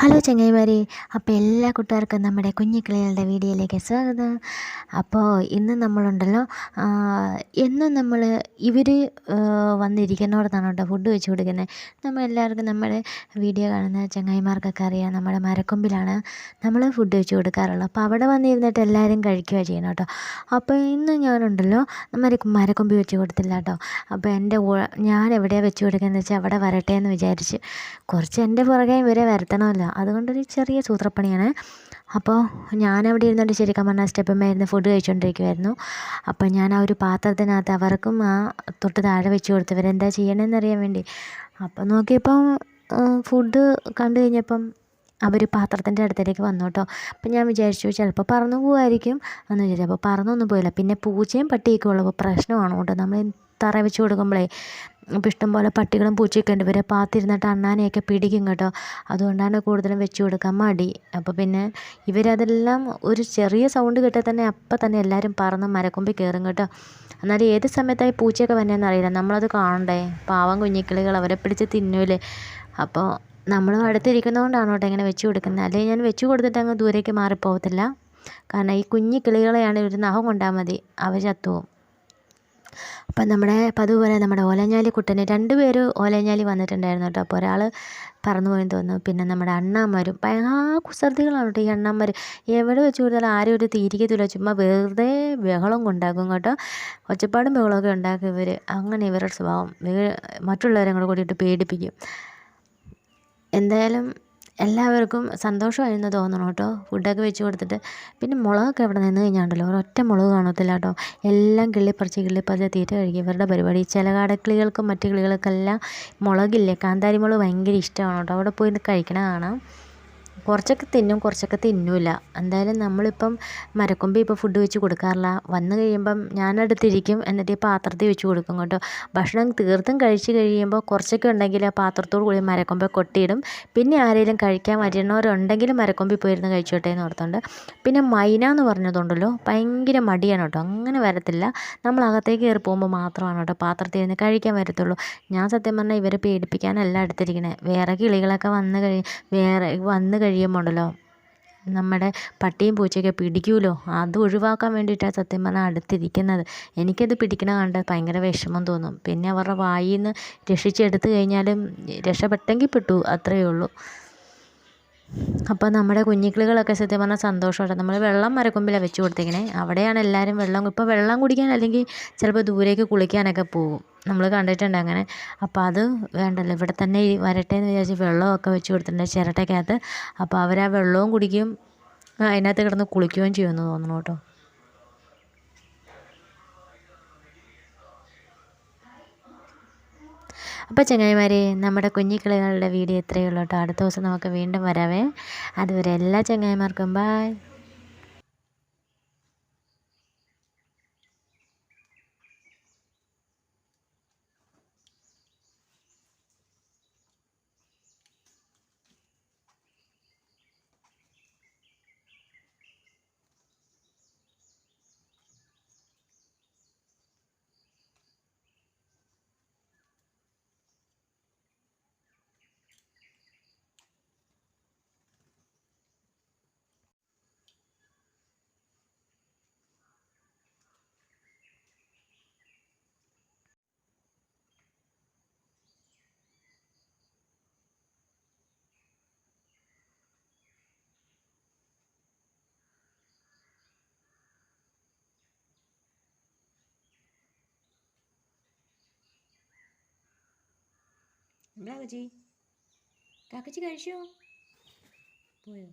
Hello ചങ്ങായിമാരെ അപ്പോൾ എല്ലാ കൂട്ടുകാർക്കും നമ്മുടെ കുഞ്ഞിക്കിളികളുടെ വീഡിയോയിലേക്ക് സ്വാഗതം. അപ്പോൾ ഇന്ന് നമ്മളുണ്ടല്ലോ എന്നും നമ്മൾ ഇവർ വന്നിരിക്കുന്നിടത്താണ് കേട്ടോ ഫുഡ് വെച്ച് കൊടുക്കുന്നത് നമ്മൾ എല്ലാവർക്കും നമ്മുടെ വീഡിയോ കാണുന്ന ചങ്ങായിമാർക്കൊക്കെ അറിയാം നമ്മുടെ മരക്കൊമ്പിലാണ് നമ്മൾ ഫുഡ് വെച്ച് കൊടുക്കാറുള്ളത്. അപ്പോൾ അവിടെ വന്നിരുന്നിട്ട് എല്ലാവരും കഴിക്കുകയാണ് ചെയ്യണം കേട്ടോ. അപ്പോൾ ഇന്ന് ഞാനുണ്ടല്ലോ മര മരക്കൊമ്പി വെച്ച് കൊടുത്തില്ല കേട്ടോ. അപ്പോൾ എന്റെ ഞാൻ എവിടെയാണ് വെച്ച് കൊടുക്കുകയെന്ന് വെച്ചാൽ അവിടെ വരട്ടെ എന്ന് വിചാരിച്ച് കുറച്ച് എന്റെ പുറകെ ഇവരെ വരത്തണമല്ലോ. അതുകൊണ്ടൊരു ചെറിയ സൂത്രപ്പണിയാണ്. അപ്പോൾ ഞാൻ അവിടെ ഇരുന്നുകൊണ്ട് ശരിക്കും പറഞ്ഞാൽ സ്റ്റെപ്പുമ്മേരുന്ന് ഫുഡ് കഴിച്ചുകൊണ്ടിരിക്കുമായിരുന്നു അപ്പോൾ ഞാൻ ആ ഒരു പാത്രത്തിനകത്ത് അവർക്കും ആ തൊട്ട് താഴെ വെച്ച് കൊടുത്തു ഇവരെന്താ ചെയ്യണമെന്ന് അറിയാൻ വേണ്ടി. അപ്പോൾ നോക്കിയപ്പം ഫുഡ് കണ്ടു കഴിഞ്ഞപ്പം അവർ പാത്രത്തിന്റെ അടുത്തേക്ക് വന്നു കേട്ടോ അപ്പം ഞാൻ വിചാരിച്ചു ചിലപ്പോൾ പറന്നു പോകുമായിരിക്കും എന്ന് വിചാരിച്ചു. അപ്പോൾ പറന്നൊന്നും പോയില്ല. പിന്നെ പൂച്ചയും പട്ടിയൊക്കെ ഉള്ളപ്പോൾ പ്രശ്നമാണ് കേട്ടോ നമ്മൾ തറ വെച്ച് കൊടുക്കുമ്പോഴേ ഇപ്പം ഇഷ്ടംപോലെ പട്ടികളും പൂച്ചയൊക്കെ ഉണ്ട്. ഇവരെ പാത്തിരുന്നിട്ട് അണ്ണാനെയൊക്കെ പിടിക്കും കേട്ടോ. അതുകൊണ്ടാണ് കൂടുതലും വെച്ച് കൊടുക്കാൻ മടി. അപ്പോൾ പിന്നെ ഇവരതെല്ലാം ഒരു ചെറിയ സൗണ്ട് കേട്ടാൽ തന്നെ അപ്പം തന്നെ എല്ലാവരും പറന്ന് മരക്കൊമ്പി കയറും കേട്ടോ. എന്നാലും ഏത് സമയത്തായി പൂച്ചയൊക്കെ വന്നതെന്ന് അറിയില്ല. നമ്മളത് കാണണ്ടേ? പാവം കുഞ്ഞിക്കിളികൾ അവരെ പിടിച്ച് തിന്നൂലേ? അപ്പോൾ നമ്മളും അടുത്തിരിക്കുന്നതുകൊണ്ടാണ് കേട്ടോ ഇങ്ങനെ വെച്ച് കൊടുക്കുന്നത്. അല്ലെങ്കിൽ ഞാൻ വെച്ച് കൊടുത്തിട്ട് അങ്ങ് ദൂരേക്ക് മാറിപ്പോകത്തില്ല. കാരണം ഈ കുഞ്ഞു കിളികളെയാണ് ഒരു നഖം കൊണ്ടാൽ മതി. അവർ ചത്തുപോകും അപ്പം നമ്മുടെ പതിവ് പോലെ നമ്മുടെ ഓലഞ്ഞാലി കുട്ടന് രണ്ട് പേര് ഓലഞ്ഞാലി വന്നിട്ടുണ്ടായിരുന്നു കേട്ടോ. അപ്പോൾ ഒരാൾ പറന്നു പോയെന്ന് തോന്നുന്നു. പിന്നെ നമ്മുടെ അണ്ണാമാരും ആ കുസൃതികളാണ് കേട്ടോ ഈ അണ്ണാമാർ എവിടെ വെച്ച് കൊടുത്താലും ആരും ഒരു തീരിക്കത്തില്ല ചുമ്മാ വെറുതെ ബഹളം കൊണ്ടാക്കും കേട്ടോ. ഒച്ചപ്പാടും ബഹളമൊക്കെ ഉണ്ടാക്കും ഇവർ അങ്ങനെ ഇവരുടെ സ്വഭാവം. മറ്റുള്ളവരെ കൂടെ കൂടിയിട്ട് പേടിപ്പിക്കും. എന്തായാലും എല്ലാവർക്കും സന്തോഷമായിരുന്നു തോന്നണം കേട്ടോ. ഫുഡൊക്കെ വെച്ച് കൊടുത്തിട്ട്. പിന്നെ മുളകൊക്കെ ഇവിടെ നിന്ന് കഴിഞ്ഞാണ്ടല്ലോ? ഒരൊറ്റ മുളക് കാണത്തില്ല കേട്ടോ. എല്ലാം കിള്ളിപ്പറിച്ച് കിള്ളിപ്പറിച്ച് തീറ്റ കഴിക്കും. ഇവരുടെ പരിപാടി. ചില കാടക്കിളികൾക്കും മറ്റു കിളികൾക്കെല്ലാം മുളകില്ലേ? കാന്താരി മുളക് ഭയങ്കര ഇഷ്ടമാണ് കേട്ടോ. അവിടെ പോയി കഴിക്കണ കാണാം. കുറച്ചൊക്കെ തിന്നും കുറച്ചൊക്കെ തിന്നില്ല എന്തായാലും നമ്മളിപ്പം മരക്കൊമ്പി ഇപ്പോൾ ഫുഡ് വെച്ച് കൊടുക്കാറില്ല. വന്നു കഴിയുമ്പം ഞാനടുത്തിരിക്കും എന്നിട്ട് ഈ പാത്രത്തിൽ വെച്ച് കൊടുക്കും കേട്ടോ. ഭക്ഷണം തീർത്തും കഴിച്ച് കഴിയുമ്പോൾ കുറച്ചൊക്കെ ഉണ്ടെങ്കിൽ ആ പാത്രത്തോട് കൂടി മരക്കൊമ്പ കൊട്ടിയിടും. പിന്നെ ആരെങ്കിലും കഴിക്കാൻ വരുന്നവരുണ്ടെങ്കിലും മരക്കൊമ്പിൽ പോയിരുന്ന് കഴിച്ചോട്ടെ എന്ന് ഓർത്തുണ്ട്. പിന്നെ മൈന എന്ന് പറഞ്ഞതുണ്ടല്ലോ ഭയങ്കര മടിയാണ് കേട്ടോ. അങ്ങനെ വരത്തില്ല. നമ്മൾ അകത്തേക്ക് കയറി പോകുമ്പോൾ മാത്രമാണ് കേട്ടോ പാത്രത്തിൽ നിന്ന് കഴിക്കാൻ വരത്തുള്ളൂ. ഞാൻ സത്യം പറഞ്ഞാൽ ഇവരെ പേടിപ്പിക്കാനല്ല എടുത്തിരിക്കണേ വേറെ കിളികളൊക്കെ വന്ന് കഴി വേറെ വന്ന് കഴിയുമ്പോൾ നമ്മുടെ പട്ടിയും പൂച്ചയൊക്കെ പിടിക്കുമല്ലോ അത് ഒഴിവാക്കാൻ വേണ്ടിയിട്ടാണ് സത്യം പറഞ്ഞാൽ അടുത്തിരിക്കുന്നത്. എനിക്കത് പിടിക്കണ കണ്ട് ഭയങ്കര വിഷമം തോന്നും. പിന്നെ അവരുടെ വായിൽ നിന്ന് രക്ഷിച്ചെടുത്ത് കഴിഞ്ഞാലും രക്ഷപ്പെട്ടെങ്കിൽ പെട്ടു അത്രയേ ഉള്ളൂ. അപ്പോൾ നമ്മുടെ കുഞ്ഞിക്കിളികളൊക്കെ സത്യം പറഞ്ഞാൽ സന്തോഷമാണ് നമ്മൾ വെള്ളം മരക്കൊമ്പിലാണ് വെച്ച് കൊടുത്തേക്കണേ. അവിടെയാണ് എല്ലാവരും വെള്ളം ഇപ്പോൾ വെള്ളം കുടിക്കാൻ അല്ലെങ്കിൽ ചിലപ്പോൾ ദൂരേക്ക് കുളിക്കാനൊക്കെ പോകും. നമ്മൾ കണ്ടിട്ടുണ്ട് അങ്ങനെ. അപ്പോൾ അത് വേണ്ടല്ലോ. ഇവിടെ തന്നെ വരട്ടെ എന്ന് വിചാരിച്ച് വെള്ളമൊക്കെ വെച്ച് കൊടുത്തിട്ടുണ്ട് ചിരട്ടയ്ക്കകത്ത് അപ്പോൾ അവർ ആ വെള്ളവും കുടിക്കും അതിനകത്ത് കിടന്ന് കുളിക്കുകയും ചെയ്യുമെന്ന് തോന്നുന്നു കേട്ടോ. അപ്പോൾ ചങ്ങായിമാരെ നമ്മുടെ കുഞ്ഞിക്കിളികളുടെ വീഡിയോ ഇത്രയേ ഉള്ളൂ കേട്ടോ. അടുത്ത ദിവസം നമുക്ക് വീണ്ടും വരാവേ. അതുവരെ എല്ലാ ചങ്ങായിമാർക്കും ബായ് എന്താ കാക്കച്ചി കാക്കച്ചി കഴിച്ചോ? പോയോ?